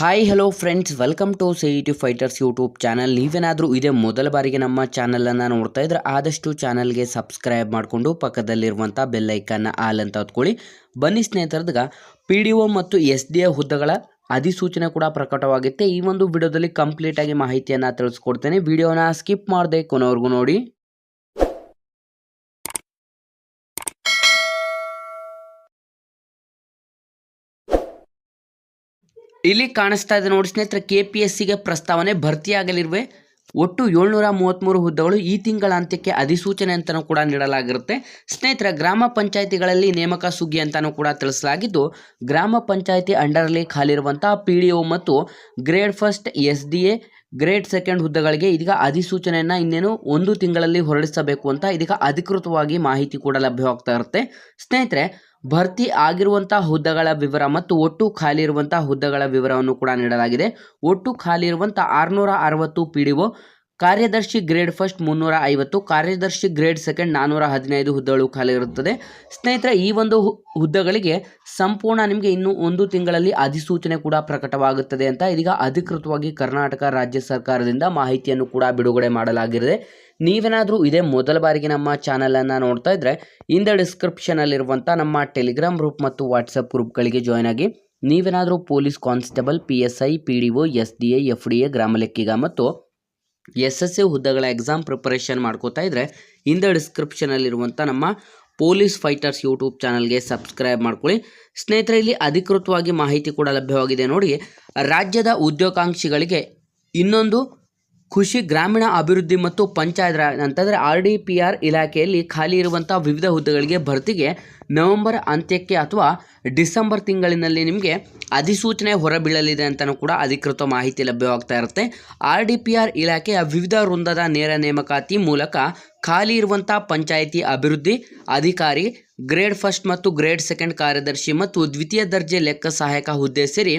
Hi hello friends welcome to C T Fighters YouTube channel ನೀವೇನಾದರೂ ಇದೇ ಮೊದಲ ಬಾರಿಗೆ ನಮ್ಮ ಚಾನಲನ್ನು ನೋಡ್ತಾ ಇದ್ರೆ ಆದಷ್ಟು ಚಾನಲ್ಗೆ ಸಬ್ಸ್ಕ್ರೈಬ್ ಮಾಡಿಕೊಂಡು ಪಕ್ಕದಲ್ಲಿರುವಂಥ ಬೆಲ್ಲೈಕನ್ನ ಆಲ್ ಅಂತ ಹೊತ್ಕೊಳ್ಳಿ. ಬನ್ನಿ ಸ್ನೇಹಿತರದಾಗ ಪಿ ಡಿ ಒ ಮತ್ತು ಎಸ್ ಡಿ ಎ ಹುದ್ದೆಗಳ ಅಧಿಸೂಚನೆ ಕೂಡ ಪ್ರಕಟವಾಗುತ್ತೆ. ಈ ಒಂದು ವಿಡಿಯೋದಲ್ಲಿ ಕಂಪ್ಲೀಟಾಗಿ ಮಾಹಿತಿಯನ್ನು ತಿಳಿಸ್ಕೊಡ್ತೇನೆ. ವಿಡಿಯೋನ ಸ್ಕಿಪ್ ಮಾಡದೆ ಕೊನೆವರೆಗೂ ನೋಡಿ. ಇಲ್ಲಿ ಕಾಣಿಸ್ತಾ ಇದೆ ನೋಡಿ ಸ್ನೇಹಿತರೆ ಕೆ ಪಿ ಎಸ್ ಸಿಗೆ ಪ್ರಸ್ತಾವನೆ ಭರ್ತಿಯಾಗಲಿರುವೆ ಒಟ್ಟು ಏಳ್ನೂರ ಮೂವತ್ತ್ಮೂರು ಹುದ್ದೆಗಳು ಈ ತಿಂಗಳ ಅಂತ್ಯಕ್ಕೆ ಅಧಿಸೂಚನೆ ಅಂತಲೂ ಕೂಡ ನೀಡಲಾಗಿರುತ್ತೆ. ಸ್ನೇಹಿತರೆ, ಗ್ರಾಮ ಪಂಚಾಯಿತಿಗಳಲ್ಲಿ ನೇಮಕ ಸುಗ್ಗಿ ಅಂತಲೂ ಕೂಡ ತಿಳಿಸಲಾಗಿದ್ದು, ಗ್ರಾಮ ಪಂಚಾಯಿತಿ ಅಂಡರಲ್ಲಿ ಖಾಲಿರುವಂತಹ ಪಿ ಡಿ ಒ ಮತ್ತು grade first S D A, grade second ಹುದ್ದೆಗಳಿಗೆ ಇದೀಗ ಅಧಿಸೂಚನೆಯನ್ನು ಇನ್ನೇನು ಒಂದು ತಿಂಗಳಲ್ಲಿ ಹೊರಡಿಸಬೇಕು ಅಂತ ಇದೀಗ ಅಧಿಕೃತವಾಗಿ ಮಾಹಿತಿ ಕೂಡ ಲಭ್ಯವಾಗ್ತಾ ಇರುತ್ತೆ. ಸ್ನೇಹಿತರೆ ಭರ್ತಿ ಆಗಿರುವಂತಹ ಹುದ್ದೆಗಳ ವಿವರ ಮತ್ತು ಒಟ್ಟು ಖಾಲಿ ಇರುವಂತಹ ಹುದ್ದೆಗಳ ವಿವರವನ್ನು ಕೂಡ ನೀಡಲಾಗಿದೆ. ಒಟ್ಟು ಖಾಲಿ ಇರುವಂತಹ ಆರುನೂರ ಅರವತ್ತು ಪಿ ಡಿ ಒ ಕಾರ್ಯದರ್ಶಿ ಗ್ರೇಡ್ ಫಸ್ಟ್ ಮುನ್ನೂರ ಐವತ್ತು ಕಾರ್ಯದರ್ಶಿ ಗ್ರೇಡ್ ಸೆಕೆಂಡ್ ನಾನ್ನೂರ ಹದಿನೈದು ಹುದ್ದೆಗಳು ಖಾಲಿ ಇರುತ್ತದೆ. ಸ್ನೇಹಿತರೆ, ಈ ಒಂದು ಹುದ್ದೆಗಳಿಗೆ ಸಂಪೂರ್ಣ ನಿಮಗೆ ಇನ್ನು ಒಂದು ತಿಂಗಳಲ್ಲಿ ಅಧಿಸೂಚನೆ ಕೂಡ ಪ್ರಕಟವಾಗುತ್ತದೆ ಅಂತ ಇದೀಗ ಅಧಿಕೃತವಾಗಿ ಕರ್ನಾಟಕ ರಾಜ್ಯ ಸರ್ಕಾರದಿಂದ ಮಾಹಿತಿಯನ್ನು ಕೂಡ ಬಿಡುಗಡೆ ಮಾಡಲಾಗಿದೆ. ನೀವೇನಾದರೂ ಇದೇ ಮೊದಲ ಬಾರಿಗೆ ನಮ್ಮ ಚಾನಲನ್ನು ನೋಡ್ತಾ ಇದ್ದರೆ ಇಂದ ಡಿಸ್ಕ್ರಿಪ್ಷನಲ್ಲಿರುವಂಥ ನಮ್ಮ ಟೆಲಿಗ್ರಾಮ್ ಗ್ರೂಪ್ ಮತ್ತು ವಾಟ್ಸಪ್ ಗ್ರೂಪ್ಗಳಿಗೆ ಜಾಯ್ನ್ ಆಗಿ, ನೀವೇನಾದರೂ police constable, P S I, P D O, S D A, F D A, ಗ್ರಾಮ ಲೆಕ್ಕಿಗ ಮತ್ತು ಎಸ್ ಎಸ್ ಸಿ ಹುದ್ದೆಗಳ ಎಕ್ಸಾಮ್ ಪ್ರಿಪರೇಷನ್ ಮಾಡ್ಕೋತಾ ಇದ್ದರೆ ಹಿಂದೆ ಡಿಸ್ಕ್ರಿಪ್ಷನಲ್ಲಿರುವಂಥ ನಮ್ಮ ಪೊಲೀಸ್ ಫೈಟರ್ಸ್ ಯೂಟ್ಯೂಬ್ ಚಾನಲ್ಗೆ ಸಬ್ಸ್ಕ್ರೈಬ್ ಮಾಡ್ಕೊಳ್ಳಿ. ಸ್ನೇಹಿತರೆ ಇಲ್ಲಿ ಅಧಿಕೃತವಾಗಿ ಮಾಹಿತಿ ಕೂಡ ಲಭ್ಯವಾಗಿದೆ ನೋಡಿ, ರಾಜ್ಯದ ಉದ್ಯೋಗಾಂಕ್ಷಿಗಳಿಗೆ ಇನ್ನೊಂದು ಖುಷಿ ಗ್ರಾಮೀಣ ಅಭಿವೃದ್ಧಿ ಮತ್ತು ಪಂಚಾಯತ್ ರಾಜ್ ಅಂತಂದರೆ ಆರ್ ಡಿ ಪಿ ಆರ್ ಇಲಾಖೆಯಲ್ಲಿ ಖಾಲಿ ಇರುವಂಥ ವಿವಿಧ ಹುದ್ದೆಗಳಿಗೆ ಭರ್ತಿಗೆ ನವೆಂಬರ್ ಅಂತ್ಯಕ್ಕೆ ಅಥವಾ ಡಿಸೆಂಬರ್ ತಿಂಗಳಿನಲ್ಲಿ ನಿಮಗೆ ಅಧಿಸೂಚನೆ ಹೊರಬೀಳಲಿದೆ ಅಂತಲೂ ಕೂಡ ಅಧಿಕೃತ ಮಾಹಿತಿ ಲಭ್ಯವಾಗ್ತಾ ಇರುತ್ತೆ. ಆರ್ ಡಿ ಪಿ ಆರ್ ಇಲಾಖೆಯ ವಿವಿಧ ವೃಂದದ ನೇರ ನೇಮಕಾತಿ ಮೂಲಕ ಖಾಲಿ ಇರುವಂಥ ಪಂಚಾಯಿತಿ ಅಭಿವೃದ್ಧಿ ಅಧಿಕಾರಿ, ಗ್ರೇಡ್ ಫಸ್ಟ್ ಮತ್ತು ಗ್ರೇಡ್ ಸೆಕೆಂಡ್ ಕಾರ್ಯದರ್ಶಿ ಮತ್ತು ದ್ವಿತೀಯ ದರ್ಜೆ ಲೆಕ್ಕ ಸಹಾಯಕ ಹುದ್ದೆ ಸೇರಿ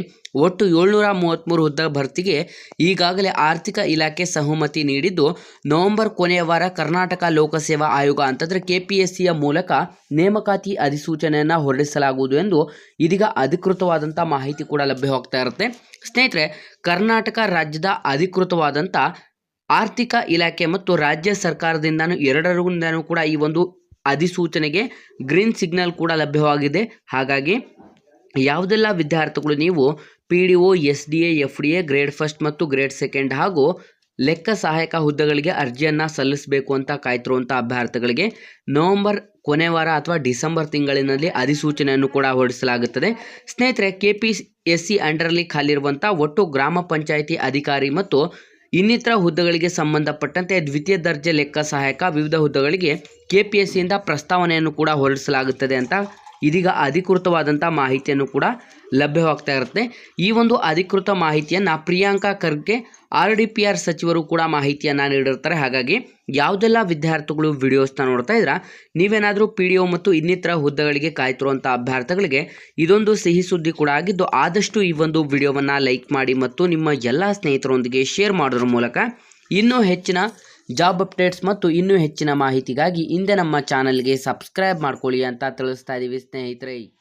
ಒಟ್ಟು ಏಳ್ನೂರ ಮೂವತ್ತ್ಮೂರು ಹುದ್ದೆ ಭರ್ತಿಗೆ ಈಗಾಗಲೇ ಆರ್ಥಿಕ ಇಲಾಖೆ ಸಹಮತಿ ನೀಡಿದ್ದು, ನವೆಂಬರ್ ಕೊನೆಯ ವಾರ ಕರ್ನಾಟಕ ಲೋಕಸೇವಾ ಆಯೋಗ ಅಂತಂದರೆ ಕೆ ಪಿ ಎಸ್ ಸಿಯ ಮೂಲಕ ನೇಮಕಾತಿ ಅಧಿಸೂಚನೆಯನ್ನು ಹೊರಡಿಸಲಾಗುವುದು ಎಂದು ಇದೀಗ ಅಧಿಕೃತವಾದಂಥ ಮಾಹಿತಿ ಕೂಡ ಲಭ್ಯವಾಗ್ತಾ ಇರುತ್ತೆ. ಸ್ನೇಹಿತರೆ, ಕರ್ನಾಟಕ ರಾಜ್ಯದ ಅಧಿಕೃತವಾದಂಥ ಆರ್ಥಿಕ ಇಲಾಖೆ ಮತ್ತು ರಾಜ್ಯ ಸರ್ಕಾರದಿಂದನೂ ಎರಡರಿಂದನೂ ಕೂಡ ಈ ಒಂದು ಅಧಿಸೂಚನೆಗೆ ಗ್ರೀನ್ ಸಿಗ್ನಲ್ ಕೂಡ ಲಭ್ಯವಾಗಿದೆ. ಹಾಗಾಗಿ ಯಾವುದೆಲ್ಲ ವಿದ್ಯಾರ್ಥಿಗಳು ನೀವು P D O, S D A, F D A, grade first ಮತ್ತು ಗ್ರೇಡ್ ಸೆಕೆಂಡ್ ಹಾಗೂ ಲೆಕ್ಕ ಸಹಾಯಕ ಹುದ್ದೆಗಳಿಗೆ ಅರ್ಜಿಯನ್ನು ಸಲ್ಲಿಸಬೇಕು ಅಂತ ಕಾಯ್ತಿರುವಂಥ ಅಭ್ಯರ್ಥಿಗಳಿಗೆ ನವೆಂಬರ್ ಕೊನೆ ವಾರ ಅಥವಾ ಡಿಸೆಂಬರ್ ತಿಂಗಳಿನಲ್ಲಿ ಅಧಿಸೂಚನೆಯನ್ನು ಕೂಡ ಹೊರಡಿಸಲಾಗುತ್ತದೆ. ಸ್ನೇಹಿತರೆ ಕೆ ಪಿ ಎಸ್ ಸಿ ಅಂಡರಲ್ಲಿ ಖಾಲಿರುವಂಥ ಒಟ್ಟು ಗ್ರಾಮ ಪಂಚಾಯಿತಿ ಅಧಿಕಾರಿ ಮತ್ತು ಇನ್ನಿತರ ಹುದ್ದೆಗಳಿಗೆ ಸಂಬಂಧಪಟ್ಟಂತೆ ದ್ವಿತೀಯ ದರ್ಜೆ ಲೆಕ್ಕ ಸಹಾಯಕ ವಿವಿಧ ಹುದ್ದೆಗಳಿಗೆ ಕೆ ಪಿ ಎಸ್ ಸಿಯಿಂದ ಪ್ರಸ್ತಾವನೆಯನ್ನು ಕೂಡ ಹೊರಡಿಸಲಾಗುತ್ತದೆ ಅಂತ ಇದೀಗ ಅಧಿಕೃತವಾದಂಥ ಮಾಹಿತಿಯನ್ನು ಕೂಡ ಲಭ್ಯವಾಗ್ತಾ ಇರುತ್ತೆ. ಈ ಒಂದು ಅಧಿಕೃತ ಮಾಹಿತಿಯನ್ನು Priyanka Kharge, R D P R ಸಚಿವರು ಕೂಡ ಮಾಹಿತಿಯನ್ನು ನೀಡಿರ್ತಾರೆ. ಹಾಗಾಗಿ ಯಾವುದೆಲ್ಲ ವಿದ್ಯಾರ್ಥಿಗಳು ವಿಡಿಯೋಸ್ನ ನೋಡ್ತಾ ಇದ್ರ, ನೀವೇನಾದರೂ ಪಿ ಡಿ ಒ ಮತ್ತು ಇನ್ನಿತರ ಹುದ್ದೆಗಳಿಗೆ ಕಾಯ್ತಿರುವಂಥ ಅಭ್ಯರ್ಥಿಗಳಿಗೆ ಇದೊಂದು ಸಿಹಿ ಸುದ್ದಿ ಕೂಡ ಆಗಿದ್ದು, ಆದಷ್ಟು ಈ ಒಂದು ವಿಡಿಯೋವನ್ನು ಲೈಕ್ ಮಾಡಿ ಮತ್ತು ನಿಮ್ಮ ಎಲ್ಲ ಸ್ನೇಹಿತರೊಂದಿಗೆ ಶೇರ್ ಮಾಡೋದ್ರ ಮೂಲಕ ಇನ್ನೂ ಹೆಚ್ಚಿನ ಜಾಬ್ ಅಪ್ಡೇಟ್ಸ್ ಮತ್ತು ಇನ್ನೂ ಹೆಚ್ಚಿನ ಮಾಹಿತಿಗಾಗಿ ಹಿಂದೆ ನಮ್ಮ ಚಾನಲ್ಗೆ ಸಬ್ಸ್ಕ್ರೈಬ್ ಮಾಡ್ಕೊಳ್ಳಿ ಅಂತ ತಿಳಿಸ್ತಾ ಇದ್ದೀವಿ ಸ್ನೇಹಿತರೆ.